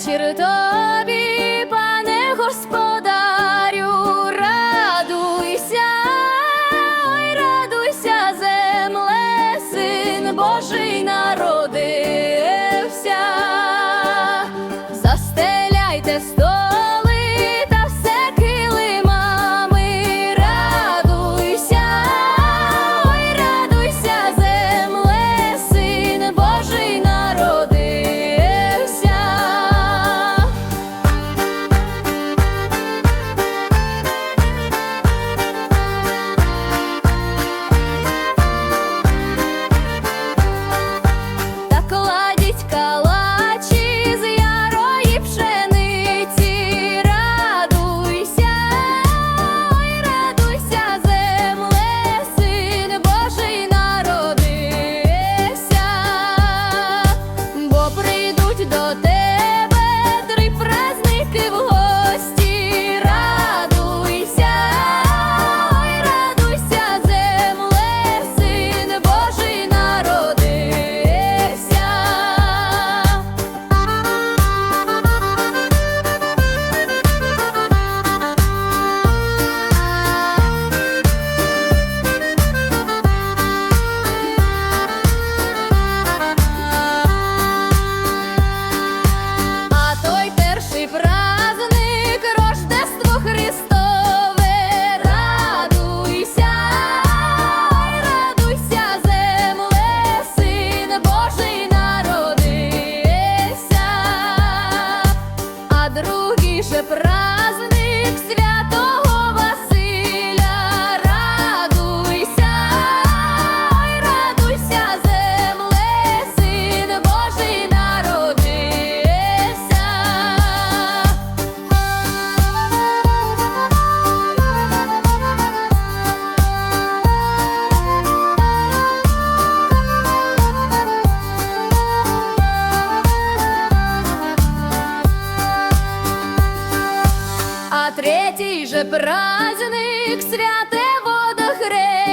вечір тобі. А третій же праздник святе водохреща